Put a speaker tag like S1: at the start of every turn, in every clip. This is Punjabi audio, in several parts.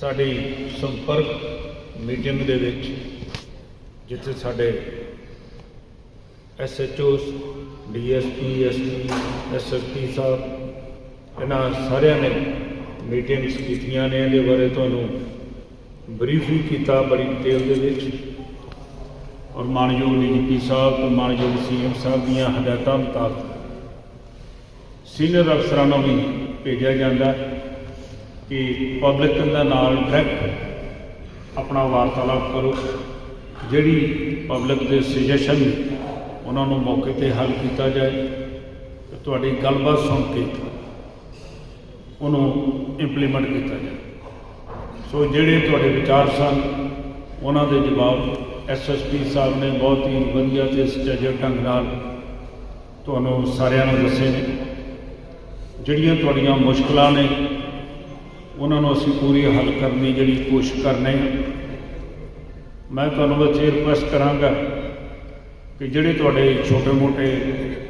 S1: ਸਾਡੀ ਸੰਪਰਕ ਮੀਟਿੰਗ ਦੇ ਵਿੱਚ ਜਿੱਥੇ ਸਾਡੇ ਐਸਐਚਓਸ ਡੀਐਸਪੀ ਐਸਪੀ ਐਸਐਸਪੀ ਸਾਹਿਬ, ਇਹਨਾਂ ਸਾਰਿਆਂ ਨੇ ਮੀਟਿੰਗਸ ਕੀਤੀਆਂ ਨੇ। ਇਹਦੇ ਬਾਰੇ ਤੁਹਾਨੂੰ ਬਰੀਫ ਵੀ ਕੀਤਾ ਬੜੀ ਡਿਟੇਲ ਦੇ ਵਿੱਚ। ਔਰ ਮਾਨਯੋਗ ਡੀਜੀਪੀ ਸਾਹਿਬ ਤੇ ਮਾਨਯੋਗ ਸੀਐਮ ਸਾਹਿਬ ਦੀਆਂ ਹਦਾਇਤਾਂ ਮੁਤਾਬਕ ਸੀਨੀਅਰ ਅਫਸਰਾਂ ਨੂੰ ਵੀ ਭੇਜਿਆ ਜਾਂਦਾ ਹੈ। ਕਿ ਪਬਲਿਕ ਦੇ ਨਾਲ ਡਾਇਰੈਕਟ ਆਪਣਾ ਵਾਰਤਾਲਾਪ ਕਰੋ। ਜਿਹੜੀ ਪਬਲਿਕ ਦੇ ਸੁਜੈਸ਼ਨ ਉਹਨਾਂ ਨੂੰ ਮੌਕੇ ਤੇ ਹੱਲ ਕੀਤਾ ਜਾਏ, ਤੇ ਤੁਹਾਡੀ ਗੱਲਬਾਤ ਸੁਣ ਕੇ ਉਹਨੂੰ ਇੰਪਲੀਮੈਂਟ ਕੀਤਾ ਜਾਏ। ਸੋ ਜਿਹੜੇ ਤੁਹਾਡੇ ਵਿਚਾਰ ਸਨ, ਉਹਨਾਂ ਦੇ ਜਵਾਬ ਐਸਐਸਪੀ ਸਾਹਿਬ ਨੇ ਬਹੁਤ ਹੀ ਵਧੀਆ ਤੇ ਸਟੇਜਰ ਢੰਗ ਨਾਲ ਤੁਹਾਨੂੰ ਸਾਰਿਆਂ ਨੂੰ ਦੱਸੇ ਨੇ। ਜਿਹੜੀਆਂ ਤੁਹਾਡੀਆਂ ਮੁਸ਼ਕਲਾਂ ਨੇ ਉਹਨਾਂ ਨੂੰ ਅਸੀਂ ਪੂਰੀ ਹੱਲ ਕਰਨ ਦੀ ਜਿਹੜੀ ਕੋਸ਼ਿਸ਼ ਕਰਨੇ ਆ। ਮੈਂ ਤੁਹਾਨੂੰ ਬਸ ਇਹ ਰਿਕੁਐਸਟ ਕਰਾਂਗਾ ਕਿ ਜਿਹੜੇ ਤੁਹਾਡੇ ਛੋਟੇ-ਮੋਟੇ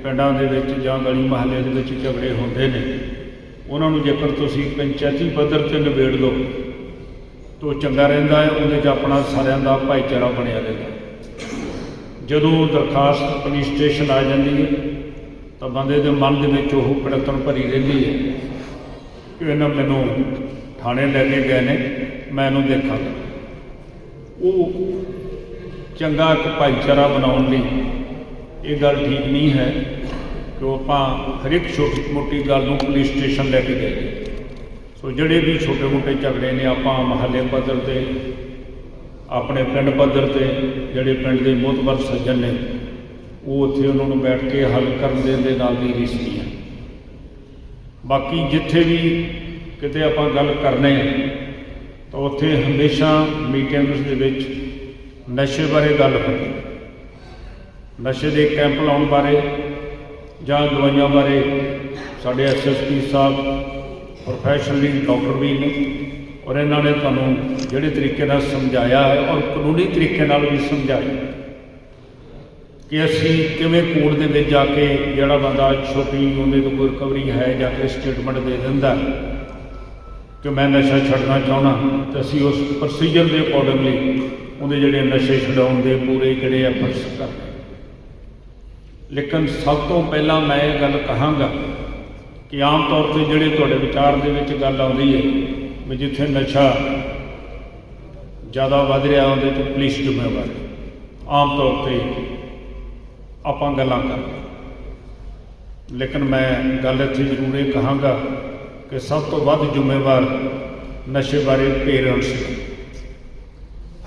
S1: ਪਿੰਡਾਂ ਦੇ ਵਿੱਚ ਜਾਂ ਗਲੀ ਮਹੱਲੇ ਦੇ ਵਿੱਚ ਝਗੜੇ ਹੁੰਦੇ ਨੇ, ਉਹਨਾਂ ਨੂੰ ਜੇਕਰ ਤੁਸੀਂ ਪੰਚਾਇਤੀ ਪੱਧਰ ਤੇ ਨਿਬੇੜ ਲਓ, ਤਾਂ ਚੰਗਾ ਰਹਿੰਦਾ ਹੈ, ਉਹਦੇ 'ਚ ਆਪਣਾ ਸਾਰਿਆਂ ਦਾ ਭਾਈਚਾਰਾ ਬਣਿਆ ਰਹਿੰਦਾ ਜਦੋਂ ਦਰਖਾਸਤ ਪੁਲਿਸ ਸਟੇਸ਼ਨ ਆ ਜਾਂਦੀ ਹੈ, ਤਾਂ ਬੰਦੇ ਦੇ ਮਨ ਦੇ ਵਿੱਚ ਉਹ ਕੜਤਣ ਭਰੀ ਰਹਿੰਦੀ ਹੈ ਕਿ ਇਹਨਾਂ ਮੈਨੂੰ ਥਾਣੇ ਲੈ ਕੇ ਗਏ ਨੇ, ਮੈਂ ਇਹਨੂੰ ਦੇਖਾਂਗਾ। ਉਹ ਚੰਗਾ ਇੱਕ ਭਾਈਚਾਰਾ ਬਣਾਉਣ ਲਈ ਇਹ ਗੱਲ ਠੀਕ ਨਹੀਂ ਹੈ ਕਿ ਉਹ ਆਪਾਂ ਹਰ ਇੱਕ ਛੋਟੀ ਮੋਟੀ ਗੱਲ ਨੂੰ ਪੁਲਿਸ ਸਟੇਸ਼ਨ ਲੈ ਕੇ ਗਏ ਸੋ ਜਿਹੜੇ ਵੀ ਛੋਟੇ ਮੋਟੇ ਝਗੜੇ ਨੇ, ਆਪਾਂ ਮਹੱਲੇ ਪੱਧਰ ਤੇ, ਆਪਣੇ ਪਿੰਡ ਪੱਧਰ ਤੇ, ਜਿਹੜੇ ਪਿੰਡ ਦੇ ਮੋਤਬਰ ਸੱਜਣ ਨੇ, ਉਹ ਉੱਥੇ ਉਹਨਾਂ ਨੂੰ ਬੈਠ ਕੇ ਹੱਲ ਕਰਨ ਦੇ ਦੇ ਨਾਲ ਦੀ ਰੀਸ ਨਹੀਂ ਹੈ। ਬਾਕੀ ਜਿੱਥੇ ਵੀ ਕਿਤੇ ਆਪਾਂ ਗੱਲ ਕਰਨੇ ਤਾਂ ਉੱਥੇ ਹਮੇਸ਼ਾ ਮੀਟਿੰਗਸ ਦੇ ਵਿੱਚ ਨਸ਼ੇ ਬਾਰੇ ਗੱਲ ਹੁੰਦੀ ਨਸ਼ੇ ਦੇ ਕੈਂਪ ਲਾਉਣ ਬਾਰੇ ਜਾਂ ਦਵਾਈਆਂ ਬਾਰੇ ਸਾਡੇ ਐਸਐਸਪੀ ਸਾਹਿਬ ਪ੍ਰੋਫੈਸ਼ਨਲੀ ਡਾਕਟਰ ਵੀ ਨੇ, ਔਰ ਇਹਨਾਂ ਨੇ ਤੁਹਾਨੂੰ ਜਿਹੜੇ ਤਰੀਕੇ ਨਾਲ ਸਮਝਾਇਆ ਹੈ ਔਰ ਕਾਨੂੰਨੀ ਤਰੀਕੇ ਨਾਲ ਵੀ ਸਮਝਾਇਆ ਕਿ ਅਸੀਂ ਕਿਵੇਂ ਕੋਰਟ ਦੇ ਵਿੱਚ ਜਾ ਕੇ ਜਿਹੜਾ ਬੰਦਾ ਛੋਟੀ ਉਹਦੇ ਤੋਂ ਕੋਈ ਰਿਕਵਰੀ ਹੈ ਜਾਂ ਕਿ ਸਟੇਟਮੈਂਟ ਦੇ ਦਿੰਦਾ ਕਿ ਮੈਂ ਨਸ਼ਾ ਛੱਡਣਾ ਚਾਹੁੰਦਾ, ਤਾਂ ਅਸੀਂ ਉਸ ਪ੍ਰੋਸੀਜਰ ਦੇ ਅਕੋਰਡਿੰਗਲੀ ਉਹਦੇ ਜਿਹੜੇ ਨਸ਼ੇ ਛਡਾਉਣ ਦੇ ਪੂਰੇ ਜਿਹੜੇ ਐਫਰਟਸ ਕਰਦੇ ਲੇਕਿਨ ਸਭ ਤੋਂ ਪਹਿਲਾਂ ਮੈਂ ਇਹ ਗੱਲ ਕਹਾਂਗਾ ਕਿ ਆਮ ਤੌਰ ਤੇ ਜਿਹੜੇ ਤੁਹਾਡੇ ਵਿਚਾਰ ਦੇ ਵਿੱਚ ਗੱਲ ਆਉਂਦੀ ਹੈ ਵੀ ਜਿੱਥੇ ਨਸ਼ਾ ਜ਼ਿਆਦਾ ਵੱਧ ਰਿਹਾ ਉਹਦੇ ਤੇ ਪੁਲਿਸ ਜ਼ਿੰਮੇਵਾਰ ਆਮ ਤੌਰ ਤੇ ਆਪਾਂ ਗੱਲਾਂ ਕਰਦੇ ਲੇਕਿਨ ਮੈਂ ਗੱਲ ਇੱਥੇ ਜ਼ਰੂਰ ਇਹ ਕਹਾਂਗਾ ਕਿ ਸਭ ਤੋਂ ਵੱਧ ਜ਼ਿੰਮੇਵਾਰ ਨਸ਼ੇ ਬਾਰੇ ਪੇਰੈਂਟਸ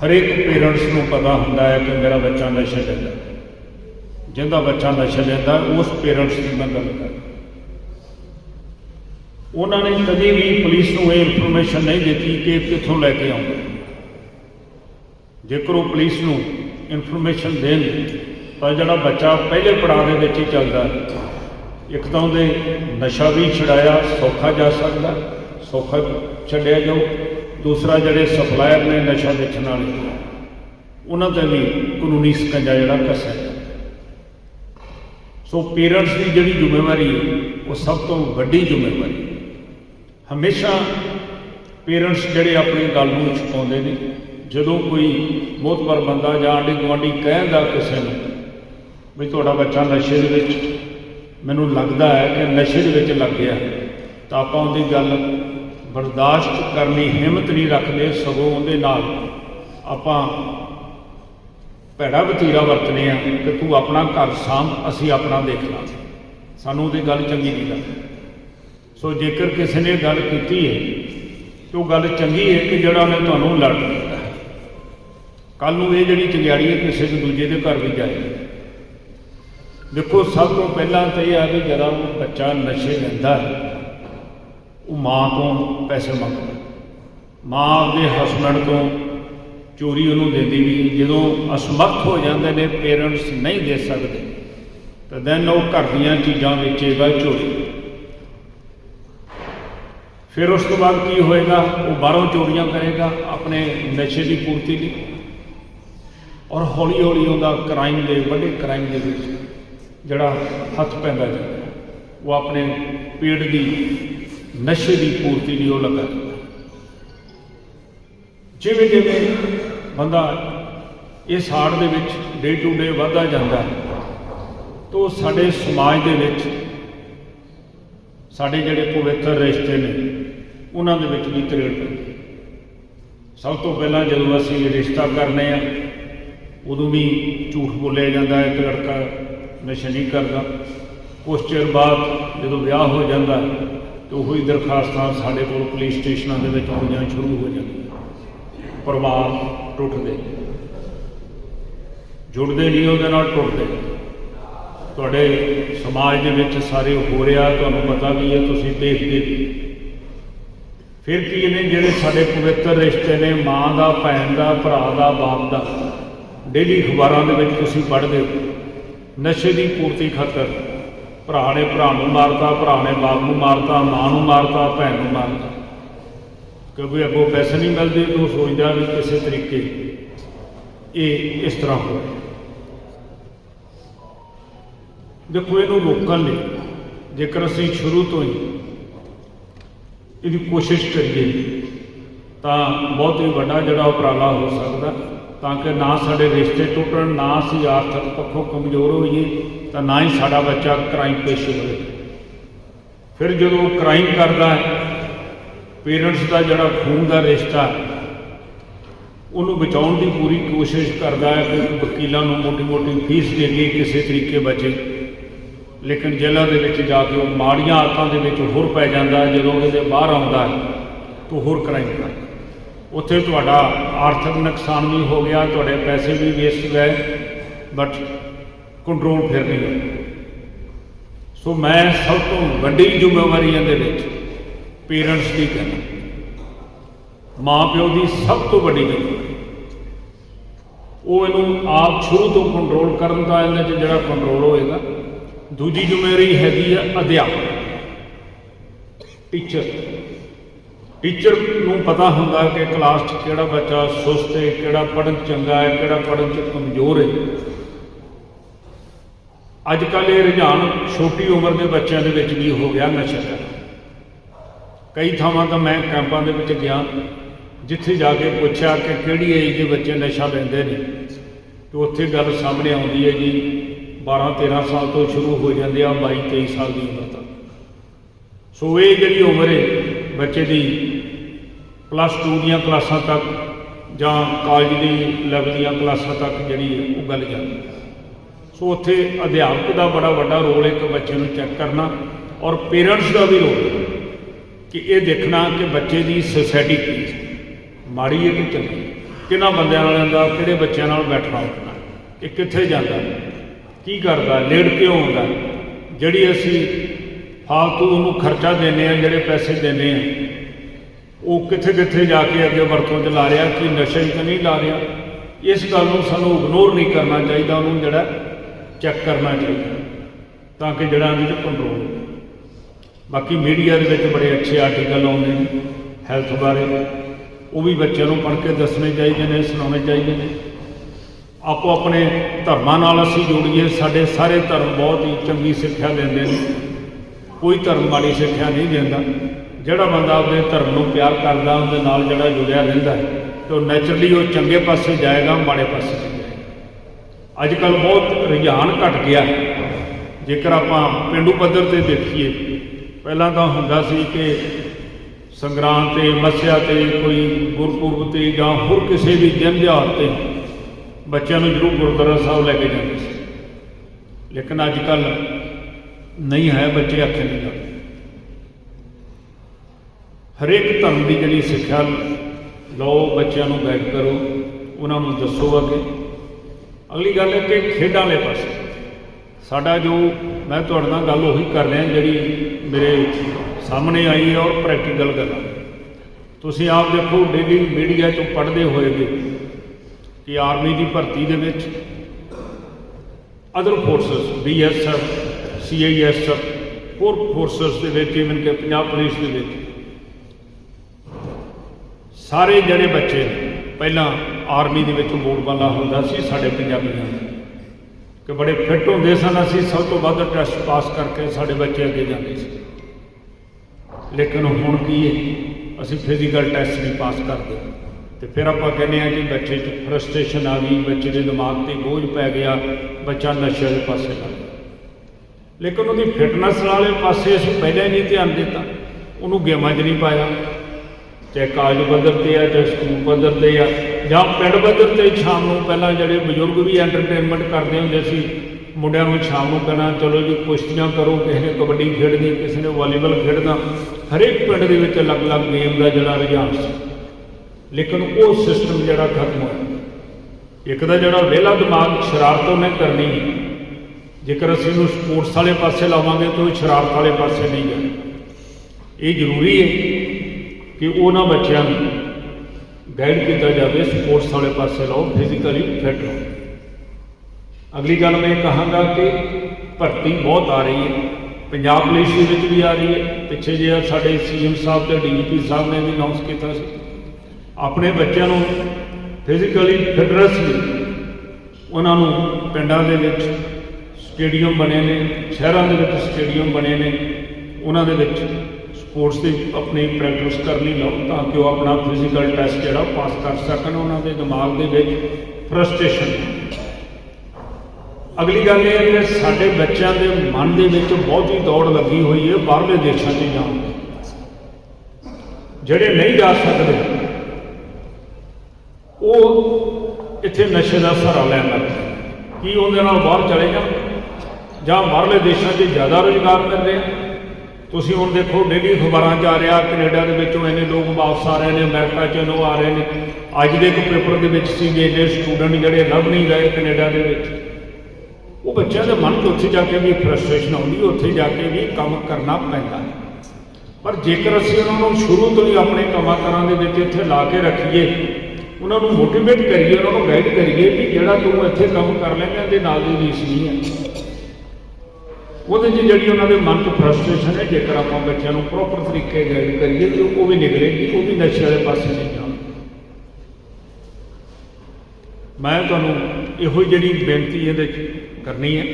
S1: ਹਰੇਕ ਪੇਰੈਂਟਸ ਨੂੰ ਪਤਾ ਹੁੰਦਾ ਹੈ ਕਿ ਮੇਰਾ ਬੱਚਾ ਨਸ਼ਾ ਲੈਂਦਾ ਹੈ। ਜਿਹਦਾ ਬੱਚਾ ਨਸ਼ਾ ਲੈਂਦਾ, ਉਸ ਪੇਰੈਂਟਸ ਦੀ ਮੈਂ ਗੱਲ ਕਰ ਉਹਨਾਂ ਨੇ ਕਦੇ ਵੀ ਪੁਲਿਸ ਨੂੰ ਇਹ ਇਨਫੋਰਮੇਸ਼ਨ ਨਹੀਂ ਦਿੱਤੀ ਕਿ ਕਿੱਥੋਂ ਲੈ ਕੇ ਆਉਂਦਾ। ਜੇਕਰ ਉਹ ਪੁਲਿਸ ਨੂੰ ਇਨਫੋਰਮੇਸ਼ਨ ਦੇਣ, ਤਾਂ ਜਿਹੜਾ ਬੱਚਾ ਪਹਿਲੇ ਪੜਾਅ ਦੇ ਵਿੱਚ ਹੀ ਚੱਲਦਾ ਇੱਕ ਤਾਂ ਉਹਦੇ ਨਸ਼ਾ ਵੀ ਛਡਾਇਆ, ਸੌਖਾ ਜਾ ਸਕਦਾ, ਸੌਖਾ ਛੱਡਿਆ ਜਾਓ ਦੂਸਰਾ ਜਿਹੜੇ ਸਪਲਾਇਰ ਨੇ ਨਸ਼ਾ ਵੇਚਣ ਵਾਲੇ, ਉਹਨਾਂ ਤੇ ਵੀ ਕਾਨੂੰਨੀ ਸਕੰਜਾ ਜਿਹੜਾ ਕੱਸਿਆ ਜਾਂਦਾ ਸੋ ਪੇਰੈਂਟਸ ਦੀ ਜਿਹੜੀ ਜ਼ਿੰਮੇਵਾਰੀ ਹੈ, ਉਹ ਸਭ ਤੋਂ ਵੱਡੀ ਜ਼ਿੰਮੇਵਾਰੀ ਹਮੇਸ਼ਾ ਪੇਰੈਂਟਸ ਜਿਹੜੇ ਆਪਣੀ ਗੱਲ ਨੂੰ ਛੁਪਾਉਂਦੇ ਨੇ, ਜਦੋਂ ਕੋਈ ਮੋਤਬਰ ਬੰਦਾ ਜਾਂ ਆਂਢੀ ਗੁਆਂਢੀ ਕਹਿੰਦਾ ਕਿਸੇ ਨੂੰ, ਵੀ ਤੁਹਾਡਾ ਬੱਚਾ ਨਸ਼ੇ ਦੇ ਵਿੱਚ ਮੈਨੂੰ ਲੱਗਦਾ ਹੈ ਕਿ ਨਸ਼ੇ ਦੇ ਵਿੱਚ ਲੱਗ ਗਿਆ। ਤਾਂ ਆਪਾਂ ਉਹਦੀ ਗੱਲ ਬਰਦਾਸ਼ਤ ਕਰਨੀ, ਹਿੰਮਤ ਨਹੀਂ ਰੱਖਦੇ, ਸਗੋਂ ਉਹਦੇ ਨਾਲ ਆਪਾਂ ਭੈੜਾ ਵਤੀਰਾ ਵਰਤਨੇ ਆ ਕਿ ਤੂੰ ਆਪਣਾ ਘਰ ਸਾਂਭ, ਅਸੀਂ ਆਪਣਾ ਦੇਖ ਲਾਂਗੇ। ਸਾਨੂੰ ਉਹਦੀ ਗੱਲ ਚੰਗੀ ਨਹੀਂ ਲੱਗਦੀ। ਸੋ ਜੇਕਰ ਕਿਸੇ ਨੇ ਗੱਲ ਕੀਤੀ ਹੈ ਤੇ ਉਹ ਗੱਲ ਚੰਗੀ ਹੈ ਕਿ ਜਿਹੜਾ ਉਹਨੇ ਤੁਹਾਨੂੰ ਲੜ ਦਿੱਤਾ ਹੈ ਕੱਲ ਨੂੰ ਇਹ ਜਿਹੜੀ ਚੰਗਿਆੜੀ ਹੈ, ਕਿਸੇ ਦੇ ਦੂਜੇ ਦੇ ਘਰ ਵੀ ਜਾਏ ਦੇਖੋ, ਸਭ ਤੋਂ ਪਹਿਲਾਂ ਤਾਂ ਇਹ ਆ ਕਿ ਜਦੋਂ ਉਹ ਬੱਚਾ ਨਸ਼ੇ ਲੈਂਦਾ ਹੈ, ਉਹ ਮਾਂ ਤੋਂ ਪੈਸੇ ਮੰਗਦਾ ਮਾਂ ਆਪਦੇ ਹਸਬੰਡ ਤੋਂ ਚੋਰੀ ਉਹਨੂੰ ਦਿੰਦੀ ਵੀ ਜਦੋਂ ਅਸਮਰਥ ਹੋ ਜਾਂਦੇ ਨੇ ਪੇਰੈਂਟਸ ਨਹੀਂ ਦੇ ਸਕਦੇ, ਤਾਂ ਦੈਨ ਉਹ ਘਰ ਦੀਆਂ ਚੀਜ਼ਾਂ ਵੇਚੇਗਾ ਚੋਰੀ ਫਿਰ ਉਸ ਤੋਂ ਬਾਅਦ ਕੀ ਹੋਏਗਾ? ਉਹ ਬਾਹਰੋਂ ਚੋਰੀਆਂ ਕਰੇਗਾ, ਆਪਣੇ ਨਸ਼ੇ ਦੀ ਪੂਰਤੀ ਲਈ। ਔਰ ਹੌਲੀ ਹੌਲੀ ਉਹਦਾ ਕ੍ਰਾਈਮ ਦੇ, ਵੱਡੇ ਕ੍ਰਾਈਮ ਦੇ ਵਿੱਚ ਜਿਹੜਾ ਹੱਥ ਪੈਂਦਾ ਜਾਂਦਾ ਉਹ ਆਪਣੇ ਪੇਟ ਦੀ, ਨਸ਼ੇ ਦੀ ਪੂਰਤੀ ਲਈ ਉਹ ਲੱਗਾ ਰਹਿੰਦਾ। ਜਿਵੇਂ ਜਿਵੇਂ ਬੰਦਾ ਇਸ ਹਾੜ ਦੇ ਵਿੱਚ ਡੇ ਟੂ ਡੇ ਵਧਦਾ ਜਾਂਦਾ ਹੈ, ਤੋ ਸਾਡੇ ਸਮਾਜ ਦੇ ਵਿੱਚ, ਸਾਡੇ ਜਿਹੜੇ ਪਵਿੱਤਰ ਰਿਸ਼ਤੇ ਨੇ, ਉਹਨਾਂ ਦੇ ਵਿੱਚ ਵੀ ਤਰੇੜ ਪੈਂਦੀ ਸਭ ਤੋਂ ਪਹਿਲਾਂ ਜਦੋਂ ਅਸੀਂ ਰਿਸ਼ਤਾ ਕਰਨੇ ਆ, ਉਦੋਂ ਵੀ ਝੂਠ ਬੋਲਿਆ ਜਾਂਦਾ ਹੈ ਕਿ ਲੜਕਾ ਨਸ਼ਾ ਨਹੀਂ ਕਰਦਾ। ਕੁਛ ਚਿਰ ਬਾਅਦ ਜਦੋਂ ਵਿਆਹ ਹੋ ਜਾਂਦਾ, ਤੇ ਉਹੀ ਦਰਖਾਸਤਾਂ ਸਾਡੇ ਕੋਲ ਪੁਲਿਸ ਸਟੇਸ਼ਨਾਂ ਦੇ ਵਿੱਚ ਆਉਣੀਆਂ ਸ਼ੁਰੂ ਹੋ ਜਾਂਦੀਆਂ। ਪਰਿਵਾਰ ਟੁੱਟਦੇ। ਜੁੜਦੇ ਨਹੀਂ ਉਹਦੇ ਨਾਲ ਟੁੱਟਦੇ। ਤੁਹਾਡੇ ਸਮਾਜ ਦੇ ਵਿੱਚ ਸਾਰੇ ਹੋ ਰਿਹਾ, ਤੁਹਾਨੂੰ ਪਤਾ ਵੀ ਹੈ, ਤੁਸੀਂ ਦੇਖਦੇ ਵੀ। ਫਿਰ ਕੀ ਨੇ ਜਿਹੜੇ ਸਾਡੇ ਪਵਿੱਤਰ ਰਿਸ਼ਤੇ ਨੇ, ਮਾਂ ਦਾ, ਭੈਣ ਦਾ, ਭਰਾ ਦਾ, ਬਾਪ ਦਾ, ਡੇਲੀ ਅਖਬਾਰਾਂ ਦੇ ਵਿੱਚ ਤੁਸੀਂ ਪੜ੍ਹਦੇ ਹੋ। ਨਸ਼ੇ ਦੀ ਪੂਰਤੀ ਖਾਤਰ ਭਰਾ ਨੇ ਭਰਾ ਨੂੰ ਮਾਰਤਾ, ਭਰਾ ਨੇ ਬਾਪ ਨੂੰ ਮਾਰਤਾ, ਮਾਂ ਨੂੰ ਮਾਰਤਾ, ਭੈਣ ਨੂੰ ਮਾਰਤਾ। ਕਿਉਂਕਿ ਅੱਗੋਂ ਪੈਸੇ ਨਹੀਂ ਮਿਲਦੇ, ਤਾਂ ਉਹ ਸੋਚਦਾ ਵੀ ਕਿਸੇ ਤਰੀਕੇ ਇਹ ਇਸ ਤਰ੍ਹਾਂ ਹੋਵੇ ਦੇਖੋ, ਇਹਨੂੰ ਰੋਕਣ ਲਈ ਜੇਕਰ ਅਸੀਂ ਸ਼ੁਰੂ ਤੋਂ ਹੀ ਇਹਦੀ ਕੋਸ਼ਿਸ਼ ਕਰੀਏ, ਤਾਂ ਬਹੁਤ ਹੀ ਵੱਡਾ ਜਿਹੜਾ ਉਪਰਾਲਾ ਹੋ ਸਕਦਾ। ਤਾਂ ਕਿ ਨਾ ਸਾਡੇ ਰਿਸ਼ਤੇ ਟੁੱਟਣ, ਨਾ ਅਸੀਂ ਆਰਥਿਕ ਪੱਖੋਂ ਕਮਜ਼ੋਰ ਹੋਈਏ, ਤਾਂ ਨਾ ਹੀ ਸਾਡਾ ਬੱਚਾ ਕ੍ਰਾਈਮ ਪੇਸ਼ੇ ਹੋਵੇ। ਫਿਰ ਜਦੋਂ ਕ੍ਰਾਈਮ ਕਰਦਾ ਹੈ, ਪੇਰੈਂਟਸ ਦਾ ਜਿਹੜਾ ਖੂਨ ਦਾ ਰਿਸ਼ਤਾ ਉਹਨੂੰ ਬਚਾਉਣ ਦੀ ਪੂਰੀ ਕੋਸ਼ਿਸ਼ ਕਰਦਾ ਹੈ ਕਿ ਵਕੀਲਾਂ ਨੂੰ ਮੋਟੀ-ਮੋਟੀ ਫੀਸ ਦੇ ਕੇ ਕਿਸੇ ਤਰੀਕੇ ਬਚੇ। ਲੇਕਿਨ ਜੇਲ੍ਹਾਂ ਦੇ ਵਿੱਚ ਜਾ ਕੇ ਉਹ ਮਾੜੀਆਂ ਆਦਤਾਂ ਦੇ ਵਿੱਚ ਹੋਰ ਪੈ ਜਾਂਦਾ ਜਦੋਂ ਉਹਦੇ ਬਾਹਰ ਆਉਂਦਾ ਹੈ, ਤਾਂ ਹੋਰ ਕ੍ਰਾਈਮ ਕਰਦਾ ਉੱਥੇ ਤੁਹਾਡਾ ਆਰਥਿਕ ਨੁਕਸਾਨ ਵੀ ਹੋ ਗਿਆ, ਤੁਹਾਡੇ ਪੈਸੇ ਵੀ ਵੇਸਟ ਗਏ ਬਟ ਕੰਟਰੋਲ ਫਿਰ ਨਹੀਂ ਹੋਇਆ। ਸੋ ਮੈਂ ਸਭ ਤੋਂ ਵੱਡੀ ਜ਼ਿੰਮੇਵਾਰੀ ਇਹਦੇ ਵਿੱਚ ਪੇਰੈਂਟਸ ਦੀ ਕਹਿੰਦਾ ਮਾਂ ਪਿਓ ਦੀ ਸਭ ਤੋਂ ਵੱਡੀ ਜ਼ਿੰਮੇਵਾਰੀ। ਉਹ ਇਹਨੂੰ ਆਪ ਸ਼ੁਰੂ ਤੋਂ ਕੰਟਰੋਲ ਕਰਨ ਦਾ ਇਹਨਾਂ 'ਚ ਜਿਹੜਾ ਕੰਟਰੋਲ ਹੋਏਗਾ। ਦੂਜੀ ਜ਼ਿੰਮੇਵਾਰੀ ਹੈਗੀ ਆ ਅਧਿਆਪਕ। ਟੀਚਰ ਟੀਚਰ ਨੂੰ ਪਤਾ ਹੁੰਦਾ ਕਿ ਕਲਾਸ 'ਚ ਕਿਹੜਾ ਬੱਚਾ ਸੁਸਤ ਹੈ, ਕਿਹੜਾ ਪੜ੍ਹਨ ਚੰਗਾ ਹੈ, ਕਿਹੜਾ ਪੜ੍ਹਨ 'ਚ ਕਮਜ਼ੋਰ ਹੈ। ਅੱਜ ਕੱਲ੍ਹ ਇਹ ਰੁਝਾਨ ਛੋਟੀ ਉਮਰ ਦੇ ਬੱਚਿਆਂ ਦੇ ਵਿੱਚ ਵੀ ਹੋ ਗਿਆ ਨਸ਼ਾ ਕਈ ਥਾਵਾਂ ਤਾਂ ਮੈਂ ਕੈਂਪਾਂ ਦੇ ਵਿੱਚ ਗਿਆ, ਜਿੱਥੇ ਜਾ ਕੇ ਪੁੱਛਿਆ ਕਿ ਕਿਹੜੀ ਏਜ ਦੇ ਬੱਚੇ ਨਸ਼ਾ ਲੈਂਦੇ ਨੇ। ਤੇ ਉੱਥੇ ਗੱਲ ਸਾਹਮਣੇ ਆਉਂਦੀ ਹੈ ਜੀ 12 13 ਸਾਲ ਤੋਂ ਸ਼ੁਰੂ ਹੋ ਜਾਂਦੇ ਆ 22 23 ਸਾਲ ਦੀ ਉਮਰ ਤੱਕ। ਸੋ ਇਹ ਜਿਹੜੀ ਉਮਰ ਹੈ ਬੱਚੇ ਦੀ ਪਲੱਸ 2 ਦੀਆਂ ਕਲਾਸਾਂ ਤੱਕ ਜਾਂ ਕਾਲਜ ਦੀ ਲੈਵਲ ਦੀਆਂ ਕਲਾਸਾਂ ਤੱਕ ਜਿਹੜੀ ਉਹ ਗੱਲ ਜਾਂਦੀ ਹੈ। ਸੋ ਉੱਥੇ ਅਧਿਆਪਕ ਦਾ ਬੜਾ ਵੱਡਾ ਰੋਲ ਹੈ ਕਿ ਬੱਚੇ ਨੂੰ ਚੈੱਕ ਕਰਨਾ ਔਰ ਪੇਰੈਂਟਸ ਦਾ ਵੀ ਰੋਲ ਹੈ ਕਿ ਇਹ ਦੇਖਣਾ ਕਿ ਬੱਚੇ ਦੀ ਸੋਸਾਇਟੀ ਕੀ ਹੈ। ਮਾੜੀ ਹੈ ਕਿ ਚੰਗੀ ਕਿਹਨਾਂ ਬੰਦਿਆਂ ਨਾਲ ਰਹਿੰਦਾ ਕਿਹੜੇ ਬੱਚਿਆਂ ਨਾਲ ਬੈਠਣਾ ਉੱਠਣਾ ਇਹ ਕਿੱਥੇ ਜਾਂਦਾ, ਕੀ ਕਰਦਾ, ਲੇਟ ਕਿਉਂ ਆਉਂਦਾ, ਜਿਹੜੀ ਅਸੀਂ ਫਾਲਤੂ ਉਹਨੂੰ ਖਰਚਾ ਦਿੰਦੇ ਆ, ਜਿਹੜੇ ਪੈਸੇ ਦਿੰਦੇ ਆ। ਉਹ ਕਿੱਥੇ ਕਿੱਥੇ ਜਾ ਕੇ ਅੱਗੇ ਵਰਤੋਂ 'ਚ ਲਾ ਰਿਹਾ, ਕਿ ਨਸ਼ੇ 'ਚ ਨਹੀਂ ਲਾ ਰਿਹਾ। ਇਸ ਗੱਲ ਨੂੰ ਸਾਨੂੰ ਇਗਨੋਰ ਨਹੀਂ ਕਰਨਾ ਚਾਹੀਦਾ, ਉਹਨੂੰ ਜਿਹੜਾ ਚੈੱਕ ਕਰਨਾ ਚਾਹੀਦਾ, ਤਾਂ ਕਿ ਜਿਹੜਾ ਇਹਦੇ 'ਚ ਕੰਟਰੋਲ ਬਾਕੀ ਮੀਡੀਆ ਦੇ ਵਿੱਚ ਬੜੇ ਅੱਛੇ ਆਰਟੀਕਲ ਆਉਂਦੇ ਨੇ ਹੈਲਥ ਬਾਰੇ। ਉਹ ਵੀ ਬੱਚਿਆਂ ਨੂੰ ਪੜ੍ਹ ਕੇ ਦੱਸਣੇ ਚਾਹੀਦੇ ਨੇ, ਸੁਣਾਉਣੇ ਚਾਹੀਦੇ ਨੇ। ਆਪੋ ਆਪਣੇ ਧਰਮਾਂ ਨਾਲ ਅਸੀਂ ਜੋੜੀਏ, ਸਾਡੇ ਸਾਰੇ ਧਰਮ ਬਹੁਤ ਹੀ ਚੰਗੀ ਸਿੱਖਿਆ ਦਿੰਦੇ ਨੇ। ਕੋਈ ਧਰਮ ਮਾੜੀ ਸਿੱਖਿਆ ਨਹੀਂ ਦਿੰਦਾ। ਜਿਹੜਾ ਬੰਦਾ ਆਪਣੇ ਧਰਮ ਨੂੰ ਪਿਆਰ ਕਰਦਾ, ਉਹਦੇ ਨਾਲ ਜਿਹੜਾ ਜੁੜਿਆ ਰਹਿੰਦਾ ਹੈ, ਤੇ ਉਹ ਨੇਚਰਲੀ ਉਹ ਚੰਗੇ ਪਾਸੇ ਜਾਏਗਾ, ਮਾੜੇ ਪਾਸੇ ਨਹੀਂ ਜਾਏਗਾ। ਅੱਜ ਕੱਲ ਬਹੁਤ ਰੁਝਾਨ ਘਟ ਗਿਆ। ਜੇਕਰ ਆਪਾਂ ਪਿੰਡੂ ਪੱਧਰ ਤੇ ਦੇਖੀਏ, ਪਹਿਲਾਂ ਤਾਂ ਹੁੰਦਾ ਸੀ ਕਿ ਸੰਗਰਾਂਦ ਤੇ, ਮੱਸਿਆ ਤੇ ਕੋਈ ਗੁਰਪੁਰਬ ਤੇ ਜਾਂ ਹੋਰ ਕਿਸੇ ਵੀ ਦਿਨ ਦਿਹਾੜ ਤੇ ਬੱਚਿਆਂ ਨੂੰ ਜ਼ਰੂਰ ਗੁਰਦੁਆਰਾ ਸਾਹਿਬ ਲੈ ਕੇ ਜਾਂਦੇ ਸੀ। ਲੇਕਿਨ ਅੱਜ ਕੱਲ੍ਹ ਨਹੀਂ ਹੈ ਬੱਚੇ ਆਖੇ ਨਹੀਂ ਲੱਗਦੇ ਹਰੇਕ ਧਰਮ ਦੀ ਜਿਹੜੀ ਸਿੱਖਿਆ ਲਓ, ਬੱਚਿਆਂ ਨੂੰ ਗਾਈਡ ਕਰੋ, ਉਹਨਾਂ ਨੂੰ ਦੱਸੋ ਅੱਗੇ। ਅਗਲੀ ਗੱਲ ਹੈ ਕਿ ਖੇਡਾਂ ਵਾਲੇ ਪਾਸੇ। ਸਾਡਾ ਜੋ ਮੈਂ ਤੁਹਾਡੇ ਨਾਲ ਗੱਲ ਉਹੀ ਕਰ ਰਿਹਾ ਜਿਹੜੀ ਮੇਰੇ ਸਾਹਮਣੇ ਆਈ ਹੈ ਔਰ ਪ੍ਰੈਕਟੀਕਲ ਗੱਲਾਂ। ਤੁਸੀਂ ਆਪ ਦੇਖੋ ਡੇਲੀ ਮੀਡੀਆ 'ਚੋਂ ਪੜ੍ਹਦੇ ਹੋਏਗੇ ਕਿ ਆਰਮੀ ਦੀ ਭਰਤੀ ਦੇ ਵਿੱਚ ਅਦਰ ਫੋਰਸਸ ਬੀਐਸਐਫ ਸੀਆਈਐਸਐਫ ਹੋਰ ਫੋਰਸਸ ਦੇ ਵਿੱਚ ਇਵਨ ਕਿ ਪੰਜਾਬ ਪੁਲਿਸ ਦੇ ਵਿੱਚ। ਸਾਰੇ ਜਿਹੜੇ ਬੱਚੇ ਪਹਿਲਾਂ ਆਰਮੀ ਦੇ ਵਿੱਚ ਮੋੜਬਾਲਾ ਹੁੰਦਾ ਸੀ, ਸਾਡੇ ਪੰਜਾਬੀਆਂ ਦਾ। ਕਿ ਬੜੇ ਫਿੱਟ ਹੁੰਦੇ ਸਨ, ਅਸੀਂ ਸਭ ਤੋਂ ਵੱਧ ਟੈਸਟ ਪਾਸ ਕਰਕੇ ਸਾਡੇ ਬੱਚੇ ਅੱਗੇ ਜਾਂਦੇ ਸੀ। ਲੇਕਿਨ ਹੁਣ ਕੀ ਹੈ, ਅਸੀਂ ਫਿਜ਼ੀਕਲ ਟੈਸਟ ਨਹੀਂ ਪਾਸ ਕਰਦੇ। ਤੇ ਫਿਰ ਆਪਾਂ ਕਹਿੰਦੇ ਆ ਕਿ ਬੱਚੇ 'ਚ ਫਰਸਟ੍ਰੇਸ਼ਨ ਆ ਗਈ, ਬੱਚੇ ਦੇ ਦਿਮਾਗ ਤੇ ਬੋਝ ਪੈ ਗਿਆ, ਬੱਚਾ ਨਸ਼ੇ ਦੇ ਪਾਸੇ ਲੱਗ ਗਿਆ। ਲੇਕਿਨ ਉਹਦੀ ਫਿਟਨੈਸ ਵਾਲੇ ਪਾਸੇ ਅਸੀਂ ਪਹਿਲਾਂ ਹੀ ਨਹੀਂ ਧਿਆਨ ਦਿੱਤਾ। ਉਹਨੂੰ ਗੇਮਾਂ 'ਚ ਨਹੀਂ ਪਾਇਆ। ਚਾਹੇ ਕਾਲਜ ਪੱਧਰ ਤੇ ਆ, ਚਾਹੇ ਸਕੂਲ ਪੱਧਰ ਤੇ ਆ, ਜਾਂ ਪਿੰਡ ਪੱਧਰ ਤੇ ਸ਼ਾਮ ਨੂੰ ਪਹਿਲਾਂ ਜਿਹੜੇ ਬਜ਼ੁਰਗ ਵੀ ਐਂਟਰਟੇਨਮੈਂਟ ਕਰਦੇ ਹੁੰਦੇ ਸੀ, ਮੁੰਡਿਆਂ ਨੂੰ ਸ਼ਾਮ ਨੂੰ ਕਹਿਣਾ, ਚਲੋ ਜੀ, ਕੁਸ਼ਤੀਆਂ ਕਰੋ, ਕਿਸੇ ਨੇ ਕਬੱਡੀ ਖੇਡਣੀ, ਕਿਸੇ ਨੇ ਵਾਲੀਬਾਲ ਖੇਡਣਾ। ਹਰੇਕ ਪਿੰਡ ਦੇ ਵਿੱਚ ਅਲੱਗ-ਅਲੱਗ ਗੇਮ ਦਾ ਜਿਹੜਾ ਰੁਝਾਨ ਸੀ। ਲੇਕਿਨ ਉਹ ਸਿਸਟਮ ਜਿਹੜਾ ਖਤਮ ਹੋਇਆ। ਇੱਕ ਦਾ ਜਿਹੜਾ ਵਿਹਲਾ ਦਿਮਾਗ ਸ਼ਰਾਰਤ ਉਹਨੇ ਕਰਨੀ ਜੇਕਰ ਅਸੀਂ ਉਹਨੂੰ ਸਪੋਰਟਸ ਵਾਲੇ ਪਾਸੇ ਲਾਵਾਂਗੇ ਤਾਂ ਉਹ ਸ਼ਰਾਰਤ ਵਾਲੇ ਪਾਸੇ ਨਹੀਂ ਜਾਏ ਇਹ ਜ਼ਰੂਰੀ ਹੈ ਕਿ ਉਹਨਾਂ ਬੱਚਿਆਂ ਨੂੰ ਗਾਈਡ ਕੀਤਾ ਜਾਵੇ, ਸਪੋਰਟਸ ਵਾਲੇ ਪਾਸੇ ਲਾਓ ਫਿਜ਼ੀਕਲੀ ਫਿਟ ਰਹੋ। ਅਗਲੀ ਗੱਲ ਮੈਂ ਇਹ ਕਹਾਂਗਾ ਕਿ ਭਰਤੀ ਬਹੁਤ ਆ ਰਹੀ ਹੈ। ਪੰਜਾਬ ਪੁਲਿਸ ਦੇ ਵਿੱਚ ਵੀ ਆ ਰਹੀ ਹੈ। ਪਿੱਛੇ ਜਿਹੇ ਸਾਡੇ ਸੀਐਮ ਸਾਹਿਬ ਤੇ ਡੀਜੀਪੀ ਸਾਹਿਬ ਨੇ ਵੀ ਅਨਾਉਂਸ ਕੀਤਾ ਸੀ। ਆਪਣੇ ਬੱਚਿਆਂ ਨੂੰ ਫਿਜ਼ੀਕਲੀ ਫਿਟਨੈਸ ਲਈ ਉਹਨਾਂ ਨੂੰ ਪਿੰਡਾਂ ਦੇ ਵਿੱਚ ਸਟੇਡੀਅਮ ਬਣੇ ਨੇ, ਸ਼ਹਿਰਾਂ ਦੇ ਵਿੱਚ ਸਟੇਡੀਅਮ ਬਣੇ ਨੇ। ਉਹਨਾਂ ਦੇ ਵਿੱਚ ਸਪੋਰਟਸ ਦੀ ਆਪਣੀ ਪ੍ਰੈਕਟਿਸ ਕਰਨੀ ਲਓ ਤਾਂ ਕਿ ਉਹ ਆਪਣਾ ਫਿਜ਼ੀਕਲ ਟੈਸਟ ਜਿਹੜਾ ਪਾਸ ਕਰ ਸਕਣ ਉਹਨਾਂ ਦੇ ਦਿਮਾਗ ਦੇ ਵਿੱਚ ਫਰਸਟ੍ਰੇਸ਼ਨ ਅਗਲੀ ਗੱਲ ਇਹ ਹੈ ਕਿ ਸਾਡੇ ਬੱਚਿਆਂ ਦੇ ਮਨ ਦੇ ਵਿੱਚ ਬਹੁਤ ਹੀ ਦੌੜ ਲੱਗੀ ਹੋਈ ਹੈ ਬਾਹਰਲੇ ਦੇਸ਼ਾਂ 'ਚ ਜਾਣ ਦੀ। ਜਿਹੜੇ ਨਹੀਂ ਜਾ ਸਕਦੇ, ਉਹ ਇੱਥੇ ਨਸ਼ੇ ਦਾ ਸਹਾਰਾ ਲੈਣ ਲੱਗ ਪਏ। ਕੀ ਉਹਦੇ ਨਾਲ ਬਾਹਰ ਚਲੇ ਜਾਣ? ਜਾਂ ਬਾਹਰਲੇ ਦੇਸ਼ਾਂ 'ਚ ਜ਼ਿਆਦਾ ਰੁਜ਼ਗਾਰ ਮਿਲ ਰਿਹਾ ਤੁਸੀਂ ਹੁਣ ਦੇਖੋ, ਡੇਲੀ ਅਖਬਾਰਾਂ 'ਚ ਆ ਰਿਹਾ, ਕੈਨੇਡਾ ਦੇ ਵਿੱਚੋਂ ਇੰਨੇ ਲੋਕ ਵਾਪਸ ਆ ਰਹੇ ਨੇ, ਅਮਰੀਕਾ 'ਚ ਨੂੰ ਆ ਰਹੇ ਨੇ। ਅੱਜ ਦੇ ਇੱਕ ਪੇਪਰ ਦੇ ਵਿੱਚ ਸੀਗੇ ਇੰਨੇ ਸਟੂਡੈਂਟ ਜਿਹੜੇ ਲੱਭ ਨਹੀਂ ਗਏ ਕੈਨੇਡਾ ਦੇ ਵਿੱਚ। ਉਹ ਬੱਚਿਆਂ ਦੇ ਮਨ 'ਚ ਉੱਥੇ ਜਾ ਕੇ ਵੀ ਫਰਸਟ੍ਰੇਸ਼ਨ ਆਉਂਦੀ, ਉੱਥੇ ਜਾ ਕੇ ਵੀ ਕੰਮ ਕਰਨਾ ਪੈਂਦਾ। ਹੈ ਪਰ ਜੇਕਰ ਅਸੀਂ ਉਹਨਾਂ ਨੂੰ ਸ਼ੁਰੂ ਤੋਂ ਹੀ ਆਪਣੇ ਕੰਮਾਂ ਕਾਰਾਂ ਦੇ ਵਿੱਚ ਇੱਥੇ ਲਾ ਕੇ ਰੱਖੀਏ, ਉਹਨਾਂ ਨੂੰ ਮੋਟੀਵੇਟ ਕਰੀਏ, ਉਹਨਾਂ ਨੂੰ ਗਾਈਡ ਕਰੀਏ ਕਿ ਜਿਹੜਾ ਤੂੰ ਇੱਥੇ ਕੰਮ ਕਰ ਲੈਂਗਾ ਇਹਦੇ ਨਾਲ ਦੀ ਰੀਸ ਨਹੀਂ ਹੈ। ਉਹਦੇ 'ਚ ਜਿਹੜੀ ਉਹਨਾਂ ਦੇ ਮਨ 'ਚ ਫਰਸਟ੍ਰੇਸ਼ਨ ਹੈ, ਜੇਕਰ ਆਪਾਂ ਬੱਚਿਆਂ ਨੂੰ ਪ੍ਰੋਪਰ ਤਰੀਕੇ ਗਾਈਡ ਕਰੀਏ, ਤੇ ਉਹ ਵੀ ਨਿਕਲੇਗੀ, ਉਹ ਵੀ ਨਸ਼ੇ ਵਾਲੇ ਪਾਸੇ ਨਹੀਂ ਜਾਣ ਮੈਂ ਤੁਹਾਨੂੰ ਇਹੋ ਜਿਹੜੀ ਬੇਨਤੀ ਇਹਦੇ 'ਚ ਕਰਨੀ ਹੈ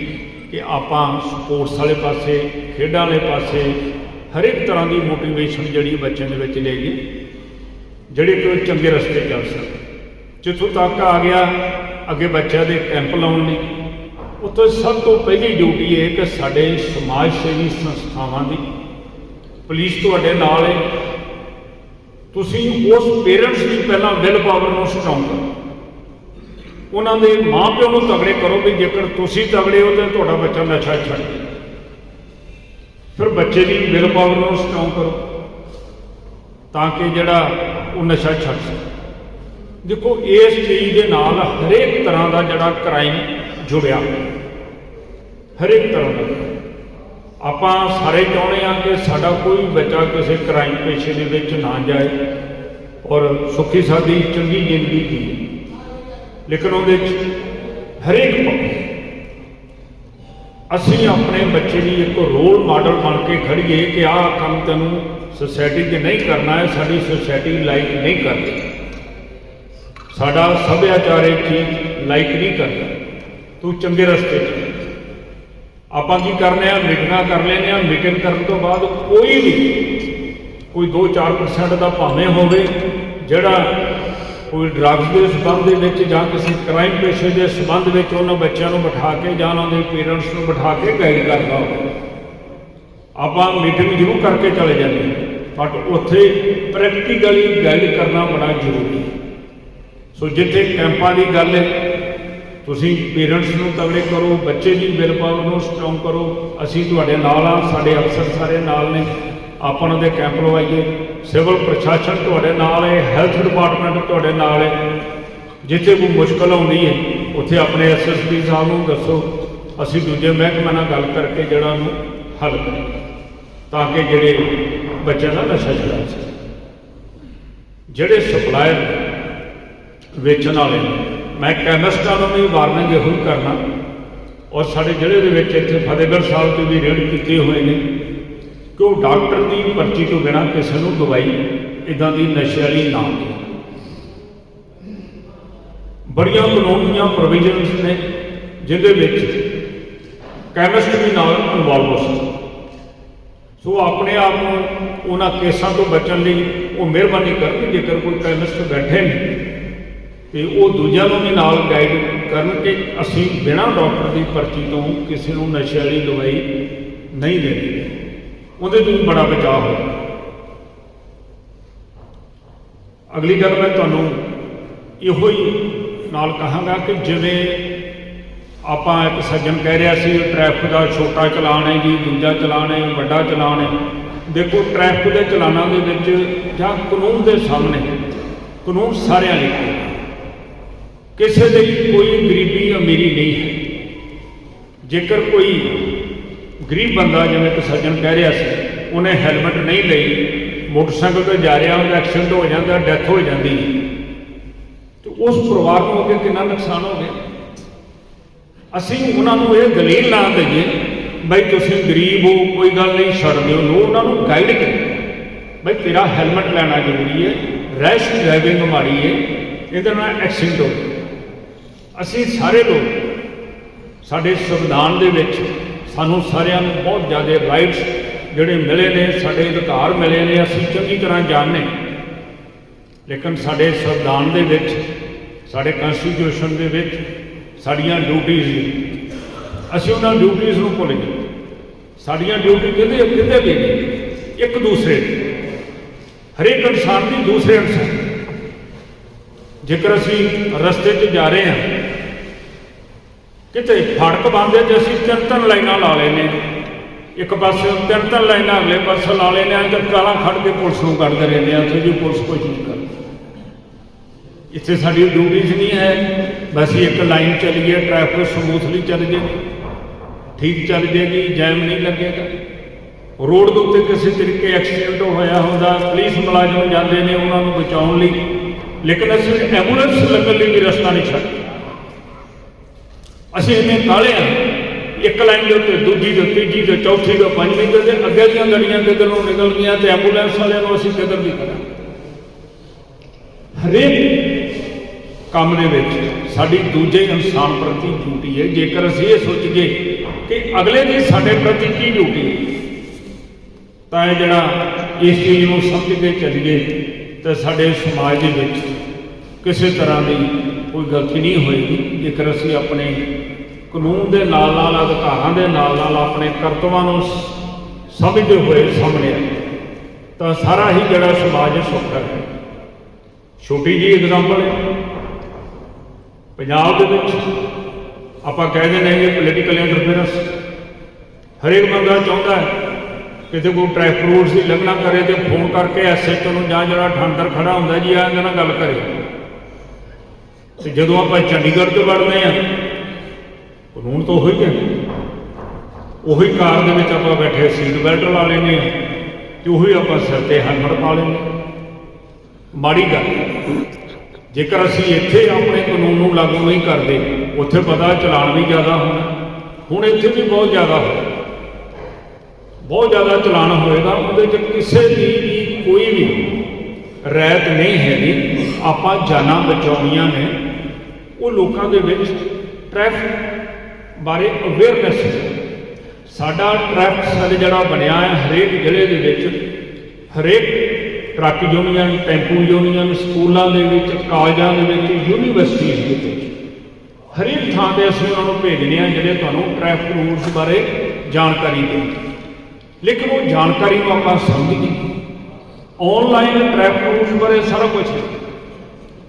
S1: ਕਿ ਆਪਾਂ ਸਪੋਰਟਸ ਵਾਲੇ ਪਾਸੇ, ਖੇਡਾਂ ਵਾਲੇ ਪਾਸੇ ਹਰ ਇੱਕ ਤਰ੍ਹਾਂ ਦੀ ਮੋਟੀਵੇਸ਼ਨ ਜਿਹੜੀ ਬੱਚਿਆਂ ਦੇ ਵਿੱਚ ਲੈ ਲੈਗੀ ਜਿਹੜੇ ਕਿ ਚੰਗੇ ਰਸਤੇ ਚੱਲ ਸਕਣ। ਜਿੱਥੋਂ ਤੱਕ ਆ ਗਿਆ, ਅੱਗੇ ਬੱਚਿਆਂ ਦੇ ਕੈਂਪ ਲਾਉਣ ਲਈ। ਉੱਥੇ ਸਭ ਤੋਂ ਪਹਿਲੀ ਡਿਊਟੀ ਇਹ ਕਿ ਸਾਡੇ ਸਮਾਜ ਸੇਵੀ ਸੰਸਥਾਵਾਂ ਦੀ। ਪੁਲਿਸ ਤੁਹਾਡੇ ਨਾਲ ਹੈ। ਤੁਸੀਂ ਉਸ ਪੇਰੈਂਟਸ ਦੀ ਪਹਿਲਾਂ ਵਿਲ ਪਾਵਰ ਨੂੰ ਸਟਰੋਂਗ ਕਰੋ। ਉਹਨਾਂ ਦੇ ਮਾਪਿਆਂ ਨੂੰ ਤਗੜੇ ਕਰੋ ਵੀ ਜੇਕਰ ਤੁਸੀਂ ਤਗੜੇ ਹੋ ਤਾਂ ਤੁਹਾਡਾ ਬੱਚਾ ਨਸ਼ਾ ਛੱਡ ਦੇ ਫਿਰ ਬੱਚੇ ਦੀ ਵਿਲ ਪਾਵਰ ਨੂੰ ਸਟਰੋਂਗ ਕਰੋ ਤਾਂ ਕਿ ਜਿਹੜਾ ਉਹ ਨਸ਼ਾ ਛੱਡ ਸਕੇ। ਦੇਖੋ, ਇਸ ਚੀਜ਼ ਦੇ ਨਾਲ ਹਰੇਕ ਤਰ੍ਹਾਂ ਦਾ ਜਿਹੜਾ ਕ੍ਰਾਈਮ ਜੁੜਿਆ। ਹਰੇਕ ਤਰ੍ਹਾਂ ਦਾ। ਆਪਾਂ ਸਾਰੇ ਚਾਹੁੰਦੇ ਆ ਕਿ ਸਾਡਾ ਕੋਈ ਬੱਚਾ ਕਿਸੇ ਕ੍ਰਾਈਮ ਪੇਸ਼ੇ ਦੇ ਵਿੱਚ ਨਾ ਜਾਏ ਔਰ ਸੁਖੀ ਸਾਦੀ ਚੰਗੀ ਜ਼ਿੰਦਗੀ ਜੀਏ। ਲੇਕਿਨ ਉਹਦੇ ਵਿੱਚ ਹਰੇਕ ਪੱਖ ਅਸੀਂ ਆਪਣੇ ਬੱਚੇ ਲਈ ਇੱਕ ਰੋਲ ਮਾਡਲ ਬਣ ਕੇ ਖੜੀਏ ਕਿ ਆਹ ਕੰਮ ਤੈਨੂੰ ਸੋਸਾਇਟੀ 'ਚ ਨਹੀਂ ਕਰਨਾ ਹੈ, ਸਾਡੀ ਸੋਸਾਇਟੀ ਲਾਈਕ ਨਹੀਂ ਕਰਦੀ। ਸਾਡਾ ਸੱਭਿਆਚਾਰ ਇਹ ਚੀਜ਼ ਲਾਈਕ ਨਹੀਂ ਕਰਦਾ। ਤੂੰ ਚੰਗੇ ਰਸਤੇ 'ਚ। ਆਪਾਂ ਕੀ ਕਰਨੇ ਆ? ਮੀਟਿੰਗਾਂ ਕਰ ਲੈਨੇ ਆ। ਮੀਟਿੰਗ ਕਰਨ ਤੋਂ ਬਾਅਦ ਕੋਈ ਵੀ, ਕੋਈ 2-4% ਦਾ ਭਾਵੇਂ ਹੋਵੇ, ਜਿਹੜਾ ਕੋਈ ਡਰੱਗਸ ਦੇ ਸਬੰਧ ਦੇ ਵਿੱਚ ਜਾਂ ਕਿਸੇ ਕ੍ਰਾਈਮ ਪੇਸ਼ੇ ਦੇ ਸਬੰਧ ਵਿੱਚ ਉਹਨਾਂ ਬੱਚਿਆਂ ਨੂੰ ਬਿਠਾ ਕੇ ਜਾਂ ਉਹਨਾਂ ਦੇ ਪੇਰੈਂਟਸ ਨੂੰ ਬਿਠਾ ਕੇ ਗਾਈਡ ਕਰਦਾ ਹੋਵੇ। ਆਪਾਂ ਮੀਟਿੰਗ ਜ਼ਰੂਰ ਕਰਕੇ ਚਲੇ ਜਾਂਦੇ ਹਾਂ ਬਟ ਉੱਥੇ ਪ੍ਰੈਕਟੀਕਲੀ ਗਾਈਡ ਕਰਨਾ ਬੜਾ ਜ਼ਰੂਰੀ ਸੋ ਜਿੱਥੇ ਕੈਂਪਾਂ ਦੀ ਗੱਲ ਹੈ ਤੁਸੀਂ ਪੇਰੈਂਟਸ ਨੂੰ ਤਗੜੇ ਕਰੋ, ਬੱਚੇ ਦੀ ਵਿਲ ਪਾਵਰ ਨੂੰ ਸਟਰੋਂਗ ਕਰੋ। ਅਸੀਂ ਤੁਹਾਡੇ ਨਾਲ ਆ ਸਾਡੇ ਅਫਸਰ ਸਾਰੇ ਨਾਲ ਨੇ। ਆਪਾਂ ਉਹਨਾਂ ਦੇ ਕੈਂਪ ਲਵਾਈਏ। ਸਿਵਲ ਪ੍ਰਸ਼ਾਸਨ ਤੁਹਾਡੇ ਨਾਲ ਹੈ ਹੈਲਥ ਡਿਪਾਰਟਮੈਂਟ ਤੁਹਾਡੇ ਨਾਲ ਹੈ। ਜਿੱਥੇ ਕੋਈ ਮੁਸ਼ਕਲ ਆਉਂਦੀ ਹੈ, ਉੱਥੇ ਆਪਣੇ ਐਸਐਸਪੀ ਸਾਹਿਬ ਨੂੰ ਦੱਸੋ। ਅਸੀਂ ਦੂਜੇ ਮਹਿਕਮੇ ਨਾਲ ਗੱਲ ਕਰਕੇ ਜਿਹੜਾ ਨੂੰ ਹੱਲ ਕਰੀਏ, ਤਾਂ ਕਿ ਜਿਹੜੇ ਬੱਚਿਆਂ ਦਾ ਨਸ਼ਾ ਛੁਡਾ ਸਕੇ ਜਿਹੜੇ ਸਪਲਾਇਰ ਵੇਚਣ ਵਾਲੇ ਨੇ ਮੈਂ ਕੈਮਿਸਟਾਂ ਨੂੰ ਵੀ ਵਾਰਨਿੰਗ ਇਹੋ ਹੀ ਕਰਨਾ। ਔਰ ਸਾਡੇ ਜ਼ਿਲ੍ਹੇ ਦੇ ਵਿੱਚ ਇੱਥੇ ਫਤਿਹਗੜ੍ਹ ਸਾਹਿਬ ਤੇ ਵੀ ਰੇਡ ਕੀਤੇ ਹੋਏ ਨੇ। ਕਿ ਉਹ ਡਾਕਟਰ ਦੀ ਪਰਚੀ ਤੋਂ ਬਿਨਾਂ ਕਿਸੇ ਨੂੰ ਦਵਾਈ ਇਦਾਂ ਦੀ ਨਸ਼ੇ ਵਾਲੀ ਨਾ ਬੜੀਆਂ ਕਾਨੂੰਨ ਦੀਆਂ ਪ੍ਰੋਵੀਜ਼ਨਸ ਨੇ, ਜਿਹਦੇ ਵਿੱਚ ਕੈਮਿਸਟ ਵੀ ਨਾਲ ਇਨਵੋਲਵ ਹੋ ਸਕਦਾ। ਸੋ ਆਪਣੇ ਆਪ ਨੂੰ ਉਹਨਾਂ ਕੇਸਾਂ ਤੋਂ ਬਚਣ ਲਈ ਉਹ ਮਿਹਰਬਾਨੀ ਕਰਨ, ਜੇਕਰ ਕੋਈ ਕੈਮਿਸਟ ਬੈਠੇ ਨੇ। ਤੇ ਉਹ ਦੂਜਿਆਂ ਨੂੰ ਵੀ ਨਾਲ ਗਾਈਡ ਕਰਨ ਕਿ ਅਸੀਂ ਬਿਨਾਂ ਡਾਕਟਰ ਦੀ ਪਰਚੀ ਤੋਂ ਕਿਸੇ ਨੂੰ ਨਸ਼ੇ ਵਾਲੀ ਦਵਾਈ ਨਹੀਂ ਦੇਣੀ। ਉਹਦੇ ਤੋਂ ਵੀ ਬੜਾ ਬਚਾਅ ਹੋਇਆ। ਅਗਲੀ ਗੱਲ ਮੈਂ ਤੁਹਾਨੂੰ ਇਹੋ ਹੀ ਨਾਲ ਕਹਾਂਗਾ ਕਿ ਜਿਵੇਂ ਆਪਾਂ ਇੱਕ ਸੱਜਣ ਕਹਿ ਰਿਹਾ ਸੀ ਟ੍ਰੈਫਿਕ ਦਾ ਛੋਟਾ ਚਲਾਨ ਹੈ ਜੀ, ਦੂਜਾ ਚਲਾਨ ਹੈ, ਵੱਡਾ ਚਲਾਨ ਹੈ। ਦੇਖੋ ਟ੍ਰੈਫਿਕ ਦੇ ਚਲਾਨਾਂ ਦੇ ਵਿੱਚ ਜਾਂ ਕਾਨੂੰਨ ਦੇ ਸਾਹਮਣੇ, ਕਾਨੂੰਨ ਸਾਰਿਆਂ ਲਈ ਕਿਸੇ ਦੇ ਕੋਈ ਗਰੀਬੀ ਅਮੀਰੀ ਨਹੀਂ ਹੈ। ਜੇਕਰ ਕੋਈ ਗਰੀਬ ਬੰਦਾ, ਜਿਵੇਂ ਕਿ ਸੱਜਣ ਕਹਿ ਰਿਹਾ ਸੀ, ਉਹਨੇ ਹੈਲਮਟ ਨਹੀਂ ਲਈ, ਮੋਟਰਸਾਈਕਲ ਤੇ ਜਾ ਰਿਹਾ, ਉਹਦਾ ਐਕਸੀਡੈਂਟ ਹੋ ਜਾਂਦਾ, ਡੈਥ ਹੋ ਜਾਂਦੀ ਤੇ ਉਸ ਪਰਿਵਾਰ ਨੂੰ ਅੱਗੇ ਕਿੰਨਾ ਨੁਕਸਾਨ ਹੋ ਗਿਆ? ਅਸੀਂ ਉਹਨਾਂ ਨੂੰ ਇਹ ਦਲੀਲ ਨਾ ਦਈਏ, ਬਈ ਤੁਸੀਂ ਗਰੀਬ ਹੋ, ਕੋਈ ਗੱਲ ਨਹੀਂ, ਛੱਡ ਦਿਓ। ਲੋ ਉਹਨਾਂ ਨੂੰ ਗਾਈਡ ਕਰੀਏ। ਬਈ ਤੇਰਾ ਹੈਲਮਟ ਲੈਣਾ ਜ਼ਰੂਰੀ ਹੈ, ਰੈਸ਼ ਡਰਾਈਵਿੰਗ ਮਾਰੀ ਹੈ, ਇਹਦੇ ਨਾਲ ਐਕਸੀਡੈਂਟ ਹੋ ਗਿਆ। ਅਸੀਂ ਸਾਰੇ ਲੋਕ ਸਾਡੇ ਸੰਵਿਧਾਨ ਦੇ ਵਿੱਚ ਸਾਨੂੰ ਸਾਰਿਆਂ ਨੂੰ ਬਹੁਤ ਜ਼ਿਆਦਾ ਰਾਈਟਸ ਜਿਹੜੇ ਮਿਲੇ ਨੇ, ਸਾਡੇ ਅਧਿਕਾਰ ਮਿਲੇ ਨੇ, ਅਸੀਂ ਚੰਗੀ ਤਰ੍ਹਾਂ ਜਾਣਦੇ ਲੇਕਿਨ ਸਾਡੇ ਸੰਵਿਧਾਨ ਦੇ ਵਿੱਚ, ਸਾਡੇ ਕਨਸਟੀਟਿਊਸ਼ਨ ਦੇ ਵਿੱਚ ਸਾਡੀਆਂ ਡਿਊਟੀਆਂ ਅਸੀਂ ਉਹਨਾਂ ਡਿਊਟੀਆਂ ਨੂੰ ਭੁੱਲ ਗਏ। ਸਾਡੀਆਂ ਡਿਊਟੀ ਕਿਤੇ ਕਿਤੇ ਵੀ ਨਹੀਂ ਇੱਕ ਦੂਸਰੇ ਹਰੇਕ ਇਨਸਾਨ ਦੀ ਦੂਸਰੇ ਇਨਸਾਨ ਜੇਕਰ ਅਸੀਂ ਰਸਤੇ 'ਚ ਜਾ ਰਹੇ ਹਾਂ ਕਿਤੇ ਫੜਕ ਬੰਦੇ ਜੇ ਅਸੀਂ ਤਿੰਨ ਤਿੰਨ ਲਾਈਨਾਂ ਲਾ ਲੈਨੇ ਇੱਕ ਪਾਸੇ ਤਿੰਨ ਤਿੰਨ ਲਾਈਨਾਂ, ਅਗਲੇ ਪਾਸੇ ਲਾ ਲੈਨੇ ਆ ਤੇ ਕਾਲਾਂ ਖੜ ਕੇ ਪੁਲਿਸ ਨੂੰ ਕੱਢਦੇ ਰਹਿੰਦੇ ਆ ਉੱਥੇ ਜੀ ਪੁਲਿਸ ਕੁਝ ਨਹੀਂ ਕਰਦੀ ਇੱਥੇ ਸਾਡੀ ਡਿਊਟੀ ਨਹੀਂ ਹੈ। ਬਸ ਇੱਕ ਲਾਈਨ ਚੱਲੀਏ ਟ੍ਰੈਫਿਕ ਸਮੂਥਲੀ ਚੱਲ ਜੇ, ਠੀਕ ਚੱਲ ਜੇਗੀ ਜੈਮ ਨਹੀਂ ਲੱਗੇਗਾ। ਰੋਡ ਦੇ ਉੱਤੇ ਕਿਸੇ ਤਰੀਕੇ ਐਕਸੀਡੈਂਟ ਹੋਇਆ ਹੁੰਦਾ ਪੁਲਿਸ ਮੁਲਾਜ਼ਮ ਜਾਂਦੇ ਨੇ ਉਹਨਾਂ ਨੂੰ ਬਚਾਉਣ ਲਈ। ਲੇਕਿਨ ਅਸੀਂ ਐਂਬੂਲੈਂਸ ਲੱਗਣ ਲਈ ਵੀ ਰਸਤਾ ਨਹੀਂ ਛੱਡਦੇ। ਅਸੀਂ ਇੰਨੇ ਕਾਲੇ ਆ। ਇੱਕ ਲਾਈਨ ਦੇ ਉੱਤੇ, ਦੂਜੀ ਦੇ, ਤੀਜੀ ਦੇ, ਚੌਥੀ ਦੇ, ਪੰਜਵੀਂ ਦੇ, ਅੱਗੇ ਦੀਆਂ ਗੱਡੀਆਂ ਕਿੱਧਰ ਨੂੰ ਨਿਕਲ ਗਈਆਂ ਤੇ ਐਂਬੂਲੈਂਸ ਵਾਲਿਆਂ ਨੂੰ ਅਸੀਂ ਕਿੱਧਰ ਦੀ ਕਰਾਂਗੇ? ਹਰੇਕ ਕੰਮ ਦੇ ਵਿੱਚ ਸਾਡੀ ਦੂਜੇ ਇਨਸਾਨ ਪ੍ਰਤੀ ਡਿਊਟੀ ਹੈ। ਜੇਕਰ ਅਸੀਂ ਇਹ ਸੋਚੀਏ ਕਿ ਅਗਲੇ ਦੀ ਸਾਡੇ ਪ੍ਰਤੀ ਕੀ ਡਿਊਟੀ ਹੈ, ਤਾਂ ਇਹ ਜਿਹੜਾ ਇਸ ਚੀਜ਼ ਨੂੰ ਸਮਝ ਕੇ ਚੱਲੀਏ ਤਾਂ ਸਾਡੇ ਸਮਾਜ ਦੇ ਵਿੱਚ ਕਿਸੇ ਤਰ੍ਹਾਂ ਦੀ ਕੋਈ ਗਲਤੀ ਨਹੀਂ ਹੋਏਗੀ। ਜੇਕਰ ਅਸੀਂ ਆਪਣੇ ਕਾਨੂੰਨ ਦੇ ਨਾਲ ਨਾਲ, ਅਧਿਕਾਰਾਂ ਦੇ ਨਾਲ ਨਾਲ ਆਪਣੇ ਕਰਤੱਵਾਂ ਨੂੰ ਸਮਝਦੇ ਹੋਏ ਸਾਹਮਣੇ ਆਏ, ਤਾਂ ਸਾਰਾ ਹੀ ਜਿਹੜਾ ਸਮਾਜ ਹੈ ਸੁੱਖ ਹੈ। ਛੋਟੀ ਜੀ ਐਗਜ਼ਾਮਪਲ ਹੈ। ਪੰਜਾਬ ਦੇ ਵਿੱਚ ਆਪਾਂ ਕਹਿ ਦਿੰਦੇ ਹਾਂ ਕਿ ਪੋਲੀਟੀਕਲ ਇੰਟਰਫੇਰੈਂਸ ਹਰੇਕ ਬੰਦਾ ਚਾਹੁੰਦਾ ਹੈ ਕਿਤੇ ਕੋਈ ਟ੍ਰੈਫਿਕ ਰੂਲਸ ਦੀ ਲੰਘਣਾ ਕਰੇ ਤੇ ਫੋਨ ਕਰਕੇ ਐਸਐਚਓ ਨੂੰ ਜਾਂ ਜਿਹੜਾ ਠਾਂਦਰ ਖੜਾ ਹੁੰਦਾ ਜੀ ਆਹ ਇਹਦੇ ਨਾਲ ਗੱਲ ਕਰੇ। ਤੇ ਜਦੋਂ ਆਪਾਂ ਚੰਡੀਗੜ੍ਹ ਤੋਂ ਵੜਦੇ ਆ ਕਾਨੂੰਨ ਤਾਂ ਉਹੀ ਹੈ। ਉਹੀ ਕਾਰ ਦੇ ਵਿੱਚ ਆਪਾਂ ਬੈਠੇ ਸੀਟ ਬੈਲਟ ਲਾ ਲੈਂਦੇ ਆ ਤੇ ਉਹੀ ਆਪਾਂ ਸਿਰ ਤੇ ਹੈਲਮਟ ਪਾ ਲੈਂਦੇ ਮਾੜੀ ਗੱਲ ਜੇਕਰ ਅਸੀਂ ਇੱਥੇ ਆਪਣੇ ਕਾਨੂੰਨ ਨੂੰ ਲਾਗੂ ਨਹੀਂ ਕਰਦੇ, ਉੱਥੇ ਪਤਾ ਚਲਾਨ ਵੀ ਜ਼ਿਆਦਾ ਹੋਣਾ। ਹੁਣ ਇੱਥੇ ਵੀ ਬਹੁਤ ਜ਼ਿਆਦਾ ਹੋਇਆ ਬਹੁਤ ਜ਼ਿਆਦਾ ਚਲਾਨ ਹੋਏਗਾ, ਉਹਦੇ 'ਚ ਕਿਸੇ ਦੀ ਵੀ ਕੋਈ ਵੀ ਰਹਿਤ ਨਹੀਂ ਹੈਗੀ। ਆਪਾਂ ਜਾਨਾਂ ਬਚਾਉਣੀਆਂ ਨੇ। ਉਹ ਲੋਕਾਂ ਦੇ ਵਿੱਚ ਟ੍ਰੈਫਿਕ ਬਾਰੇ ਅਵੇਅਰਨੈਸ ਸਾਡਾ ਟ੍ਰੈਫਿਕ ਸੈੱਲ ਜਿਹੜਾ ਬਣਿਆ ਹੈ, ਹਰੇਕ ਜ਼ਿਲ੍ਹੇ ਦੇ ਵਿੱਚ, ਹਰੇਕ ਟਰੱਕ ਯੂਨੀਅਨ, ਟੈਂਪੂ ਯੂਨੀਅਨ, ਸਕੂਲਾਂ ਦੇ ਵਿੱਚ, ਕਾਲਜਾਂ ਦੇ ਵਿੱਚ ਯੂਨੀਵਰਸਿਟੀਆਂ ਦੇ ਵਿੱਚ, ਹਰੇਕ ਥਾਂ ਤੇ ਅਸੀਂ ਉਹਨਾਂ ਨੂੰ ਭੇਜਦੇ ਹਾਂ ਜਿਹੜੇ ਤੁਹਾਨੂੰ ਟ੍ਰੈਫਿਕ ਰੂਲਸ ਬਾਰੇ ਜਾਣਕਾਰੀ ਦੇਣ ਲੇਕਿਨ ਉਹ ਜਾਣਕਾਰੀ ਨੂੰ ਆਪਾਂ ਸਮਝੀਏ ਆਨਲਾਈਨ ਟ੍ਰੈਫਿਕ ਰੂਲਸ ਬਾਰੇ ਸਾਰਾ ਕੁਝ ਹੈ।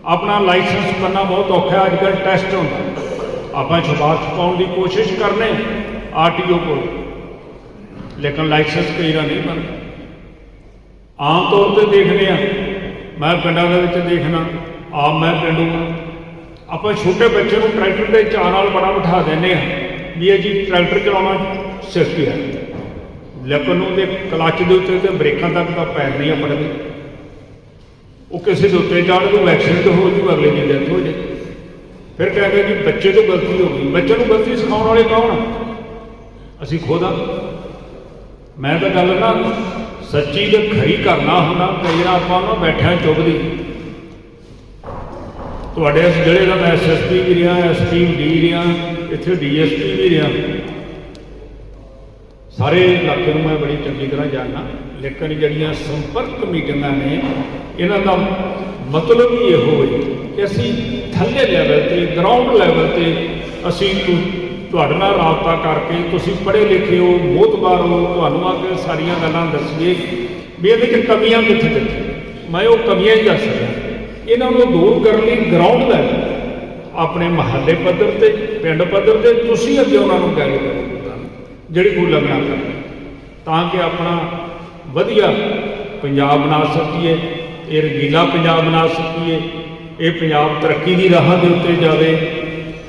S1: ਆਪਣਾ ਲਾਇਸੈਂਸ ਕਰਨਾ ਬਹੁਤ ਔਖਾ ਅੱਜ ਕੱਲ੍ਹ ਟੈਸਟ ਹੁੰਦਾ। ਆਪਾਂ ਛੁਪਾ ਪਾਉਣ ਦੀ ਕੋਸ਼ਿਸ਼ ਕਰਨੇ ਆਰਟੀਓ ਕੋਲ। ਲੇਕਿਨ ਲਾਇਸੈਂਸ ਕਈ ਨਹੀਂ ਬਣਦਾ। ਆਮ ਤੌਰ ਤੇ ਦੇਖਦੇ ਆ ਮੈਂ ਪਿੰਡਾਂ ਦੇ ਵਿੱਚ ਦੇਖਣਾ ਆਪ ਮੈਂ ਪਿੰਡੂ। ਆਪਾਂ ਛੋਟੇ ਬੱਚੇ ਨੂੰ ਟਰੈਕਟਰ ਦੇ ਚਾਅ ਨਾਲ ਬੜਾ ਬਿਠਾ ਦਿੰਦੇ ਆ ਵੀ ਇਹ ਜੀ ਟਰੈਕਟਰ ਚਲਾਉਣਾ ਸਿੱਖ ਗਿਆ ਲੇਕਿਨ ਉਹਦੇ ਕਲਚ ਦੇ ਉੱਤੇ ਤੇ ਬ੍ਰੇਕਾਂ ਤੱਕ ਤਾਂ ਪੈਰ ਨਹੀਂ ਆਪਣੇ ਉਹ ਕਿਸੇ ਦੇ ਉੱਤੇ ਜਾਣ ਤੋਂ ਐਕਸੀਡੈਂਟ ਹੋ ਜੂ, ਅਗਲੇ ਦੀ ਡੈਥ ਹੋ ਜੇ ਫਿਰ ਕਹਿੰਦੇ ਜੀ ਬੱਚੇ ਤੋਂ ਗਲਤੀ ਹੋ ਗਈ। ਬੱਚੇ ਨੂੰ ਗਲਤੀ ਸਿਖਾਉਣ ਵਾਲੇ ਕੌਣ ਅਸੀਂ ਖੁਦ ਆ। ਮੈਂ ਤਾਂ ਗੱਲ ਨਾ ਸੱਚੀ ਤੇ ਖਰੀ ਕਰਨਾ ਹੁੰਦਾ, ਕਈ ਵਾਰ ਆਪਾਂ ਨਾ ਬੈਠਿਆਂ ਚੁੱਭਦੀ। ਤੁਹਾਡੇ ਇਸ ਜ਼ਿਲ੍ਹੇ ਦਾ ਮੈਂ ਐਸਐਸਪੀ ਵੀ ਰਿਹਾ ਐਸਪੀ ਡੀ ਰਿਹਾ, ਇੱਥੇ ਡੀਐਸਪੀ ਵੀ ਰਿਹਾ। ਸਾਰੇ ਇਲਾਕੇ ਨੂੰ ਮੈਂ ਬੜੀ ਚੰਗੀ ਤਰ੍ਹਾਂ ਜਾਣਦਾ। ਲੇਕਿਨ ਜਿਹੜੀਆਂ ਸੰਪਰਕ ਮੀਟਿੰਗਾਂ ਨੇ ਇਹਨਾਂ ਦਾ ਮਤਲਬ ਹੀ ਇਹੋ ਹੈ ਕਿ ਅਸੀਂ ਥੱਲੇ ਲੈਵਲ ਤੇ ਗਰਾਊਂਡ ਲੈਵਲ ਤੇ ਅਸੀਂ ਤੁਹਾਡੇ ਨਾਲ ਰਾਬਤਾ ਕਰਕੇ ਤੁਸੀਂ ਪੜ੍ਹੇ ਲਿਖੇ ਹੋ, ਮੋਤਬਾਰ ਹੋ, ਤੁਹਾਨੂੰ ਅੱਗੇ ਸਾਰੀਆਂ ਗੱਲਾਂ ਦੱਸੀਏ ਵੀ ਇਹਦੇ ਚ ਕਮੀਆਂ ਕਿੱਥੇ ਕਿੱਥੇ ਮੈਂ ਉਹ ਕਮੀਆਂ ਹੀ ਦੱਸ ਰਿਹਾ। ਇਹਨਾਂ ਨੂੰ ਦੂਰ ਕਰਨ ਲਈ ਗਰਾਊਂਡ ਲੈਵਲ ਆਪਣੇ ਮਹੱਲੇ ਪੱਧਰ ਤੇ, ਪਿੰਡ ਪੱਧਰ ਤੇ ਤੁਸੀਂ ਅੱਗੇ ਉਹਨਾਂ ਨੂੰ ਗਾਈਡ ਕਰੋ। ਜਿਹੜੀ ਕੋਈ ਲੱਗਣਾ ਕਰਨੀ ਤਾਂ ਕਿ ਆਪਣਾ ਵਧੀਆ ਪੰਜਾਬ ਬਣਾ ਸਕੀਏ ਇਹ ਰੰਗੀਲਾ ਪੰਜਾਬ ਬਣਾ ਸਕੀਏ, ਇਹ ਪੰਜਾਬ ਤਰੱਕੀ ਦੀ ਰਾਹ ਦੇ ਉੱਤੇ ਜਾਵੇ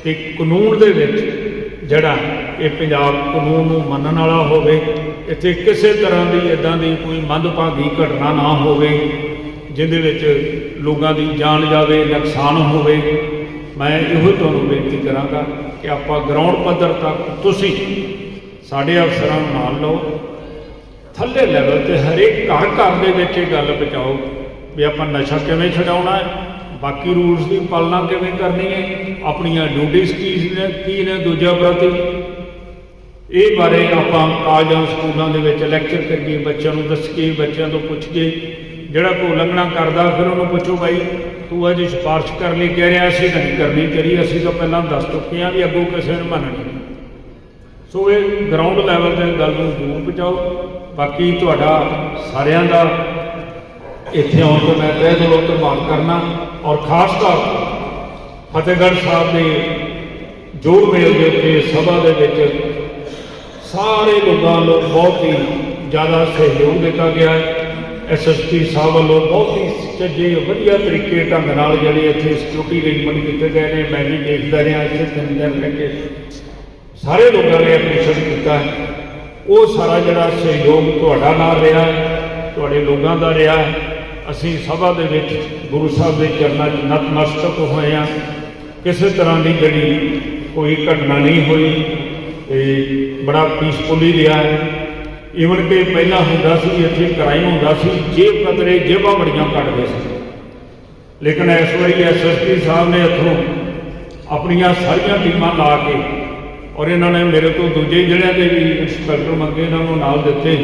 S1: ਤੇ ਕਾਨੂੰਨ ਦੇ ਵਿੱਚ ਜਿਹੜਾ ਇਹ ਪੰਜਾਬ ਕਾਨੂੰਨ ਨੂੰ ਮੰਨਣ ਵਾਲਾ ਹੋਵੇ, ਇੱਥੇ ਕਿਸੇ ਤਰ੍ਹਾਂ ਦੀ ਇਦਾਂ ਦੀ ਕੋਈ ਮੰਦਭਾਗੀ ਘਟਨਾ ਨਾ ਹੋਵੇ, ਜਿਹਦੇ ਵਿੱਚ ਲੋਕਾਂ ਦੀ ਜਾਨ ਜਾਵੇ, ਨੁਕਸਾਨ ਹੋਵੇ। ਮੈਂ ਇਹੋ ਤੁਹਾਨੂੰ ਬੇਨਤੀ ਕਰਾਂਗਾ ਕਿ ਆਪਾਂ ਗਰਾਊਂਡ ਪੱਧਰ ਤੱਕ ਤੁਸੀਂ ਸਾਡੇ ਅਫਸਰਾਂ ਨੂੰ ਨਾਲ ਲਓ, ਥੱਲੇ ਲੈਵਲ ਤੇ ਹਰੇਕ ਘਰ ਘਰ ਦੇ ਵਿੱਚ ਇਹ ਗੱਲ ਪਹੁੰਚਾਓ। ਵੀ ਆਪਾਂ ਨਸ਼ਾ ਕਿਵੇਂ ਛਡਾਉਣਾ ਹੈ? ਬਾਕੀ ਰੂਲਸ ਦੀ ਪਾਲਣਾ ਕਿਵੇਂ ਕਰਨੀ ਹੈ? ਆਪਣੀਆਂ ਡਿਊਟੀਆਂ ਕੀ ਨੇ ਕੀ ਨੇ? ਦੂਜਾ ਪ੍ਰਤੀ ਇਹ ਬਾਰੇ ਆਪਾਂ ਕਾਲਜਾਂ, ਸਕੂਲਾਂ ਦੇ ਵਿੱਚ ਲੈਕਚਰ ਕਰੀਏ, ਬੱਚਿਆਂ ਨੂੰ ਦੱਸੀਏ, ਬੱਚਿਆਂ ਤੋਂ ਪੁੱਛੀਏ। ਜਿਹੜਾ ਕੋਈ ਉਲੰਘਣਾ ਕਰਦਾ, ਫਿਰ ਉਹਨੂੰ ਪੁੱਛੋ ਬਾਈ, ਤੂੰ ਅੱਜ ਸਿਫਾਰਿਸ਼ ਕਰ ਲਈ, ਕਹਿ ਰਿਹਾ ਅਸੀਂ ਨਹੀਂ ਕਰਨੀ, ਤੇਰੀ ਅਸੀਂ ਤਾਂ ਪਹਿਲਾਂ ਦੱਸ ਚੁੱਕੇ ਹਾਂ ਵੀ ਅੱਗੋਂ ਕਿਸੇ ਨੂੰ ਮੰਨਣੀ ਸੋ ਇਹ ਗਰਾਊਂਡ ਲੈਵਲ ਤੇ ਗੱਲ ਨੂੰ ਦੂਰ ਪਹੁੰਚਾਓ। ਬਾਕੀ ਤੁਹਾਡਾ ਸਾਰਿਆਂ ਦਾ ਇੱਥੇ ਆਉਣ ਤੋਂ ਮੈਂ ਤਹਿ ਦਿਲੋਂ ਧੰਨਵਾਦ ਕਰਨਾ ਔਰ ਖਾਸ ਤੌਰ ਫਤਿਹਗੜ੍ਹ ਸਾਹਿਬ ਦੇ ਜੋੜ ਮੇਲ ਦੇ ਉੱਤੇ ਸਭਾ ਦੇ ਵਿੱਚ ਸਾਰੇ ਲੋਕਾਂ ਵੱਲੋਂ ਬਹੁਤ ਹੀ ਜ਼ਿਆਦਾ ਸਹਿਯੋਗ ਦਿੱਤਾ ਗਿਆ ਹੈ। ਐਸਐਸਪੀ ਸਾਹਿਬ ਵੱਲੋਂ ਬਹੁਤ ਹੀ ਸੱਜੇ ਵਧੀਆ ਤਰੀਕੇ ਢੰਗ ਨਾਲ ਜਿਹੜੇ ਇੱਥੇ ਸਿਕਿਉਰਿਟੀ ਅਰੇਂਜਮੈਂਟ ਕੀਤੇ ਗਏ ਨੇ, ਮੈਂ ਵੀ ਦੇਖਦਾ ਰਿਹਾ ਇੱਥੇ ਤਿੰਨ ਦਿਨ ਰਹਿ ਕੇ। ਸਾਰੇ ਲੋਕਾਂ ਨੇ ਐਪਰੀਸ਼ੀਏਟ ਕੀਤਾ ਉਹ ਸਾਰਾ ਜਿਹੜਾ ਸਹਿਯੋਗ ਤੁਹਾਡਾ ਨਾਲ ਰਿਹਾ ਤੁਹਾਡੇ ਲੋਕਾਂ ਦਾ ਰਿਹਾ ਹੈ। ਅਸੀਂ ਸਭਾ ਦੇ ਵਿੱਚ ਗੁਰੂ ਸਾਹਿਬ ਦੇ ਚਰਨਾਂ 'ਚ ਨਤਮਸਤਕ ਹੋਏ ਹਾਂ। ਕਿਸੇ ਤਰ੍ਹਾਂ ਦੀ ਜਿਹੜੀ ਕੋਈ ਘਟਨਾ ਨਹੀਂ ਹੋਈ, ਤੇ ਬੜਾ ਪੀਸਫੁਲੀ ਰਿਹਾ ਹੈ। ਈਵਨ ਕਿ ਪਹਿਲਾਂ ਹੁੰਦਾ ਸੀ, ਇੱਥੇ ਕ੍ਰਾਈਮ ਹੁੰਦਾ ਸੀ ਜੇਬ ਕਤਰੇ, ਜੇਬਾਂ ਬੜੀਆਂ ਕੱਟਦੇ ਸੀ। ਲੇਕਿਨ ਇਸ ਵਾਰੀ ਐਸਐਸਪੀ ਸਾਹਿਬ ਨੇ ਇੱਥੋਂ ਆਪਣੀਆਂ ਸਾਰੀਆਂ ਟੀਮਾਂ ਲਾ ਕੇ ਔਰ ਇਹਨਾਂ ਨੇ ਮੇਰੇ ਤੋਂ ਦੂਜੇ ਜ਼ਿਲ੍ਹਿਆਂ ਦੇ ਵੀ ਇੰਸਪੈਕਟਰ ਮੰਗੇ, ਇਹਨਾਂ ਨੂੰ ਨਾਲ ਦਿੱਤੇ।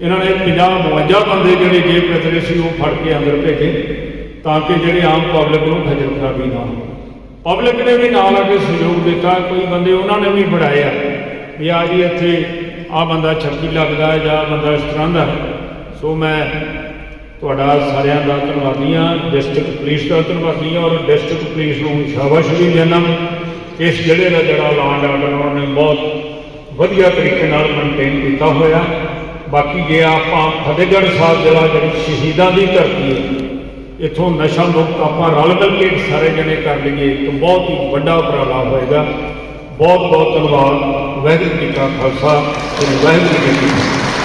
S1: ਇਹਨਾਂ ਨੇ 50 52 ਬੰਦੇ ਜਿਹੜੇ ਜੇ ਕਤਰੇ ਸੀ, ਉਹ ਫੜ ਕੇ ਅੰਦਰ ਭੇਜੇ ਤਾਂ ਕਿ ਜਿਹੜੇ ਆਮ ਪਬਲਿਕ ਨੂੰ ਖੱਜਲ ਖਰਾਬੀ ਨਾ ਹੋਵੇ। ਪਬਲਿਕ ਨੇ ਵੀ ਨਾਲ ਆ ਕੇ ਸਹਿਯੋਗ ਦਿੱਤਾ, ਕੋਈ ਬੰਦੇ ਉਹਨਾਂ ਨੇ ਵੀ ਬੜਾਇਆ ਵੀ ਆ ਜੀ ਇੱਥੇ ਆ ਬੰਦਾ ਛੱਕੀ ਲੱਗਦਾ ਹੈ ਜਾਂ ਬੰਦਾ ਇਸ ਤਰ੍ਹਾਂ ਦਾ ਸੋ ਮੈਂ ਤੁਹਾਡਾ ਸਾਰਿਆਂ ਦਾ ਧੰਨਵਾਦੀ ਹਾਂ ਡਿਸਟ੍ਰਿਕਟ ਪੁਲਿਸ ਦਾ ਧੰਨਵਾਦੀ ਹਾਂ ਔਰ ਡਿਸਟ੍ਰਿਕਟ ਪੁਲਿਸ ਨੂੰ ਸ਼ਾਬਾਸ਼ ਵੀ ਦਿੰਦਾ ਇਸ ਜ਼ਿਲ੍ਹੇ ਦਾ ਜਿਹੜਾ ਲਾਂਡ ਆਰਡਰ ਉਹਨਾਂ ਨੇ ਬਹੁਤ ਵਧੀਆ ਤਰੀਕੇ ਨਾਲ ਮੇਨਟੇਨ ਕੀਤਾ ਹੋਇਆ। ਬਾਕੀ ਜੇ ਆਪਾਂ ਫਤਿਹਗੜ੍ਹ ਸਾਹਿਬ ਜਿਹੜਾ ਜਿਹੜੀ ਸ਼ਹੀਦਾਂ ਦੀ ਧਰਤੀ ਹੈ, ਇੱਥੋਂ ਨਸ਼ਾ ਮੁਕਤ ਆਪਾਂ ਰਲ ਮਿਲ ਕੇ ਸਾਰੇ ਜਣੇ ਕਰ ਲਈਏ ਤਾਂ ਬਹੁਤ ਹੀ ਵੱਡਾ ਉਪਰਾਲਾ ਹੋਏਗਾ। ਬਹੁਤ ਬਹੁਤ ਧੰਨਵਾਦ। ਵਾਹਿਗੁਰੂ ਜੀ ਕਾ ਖਾਲਸਾ ਤੇ ਵਾਹਿਗੁਰੂ ਜੀ ਕੀ ਫਤਿਹ।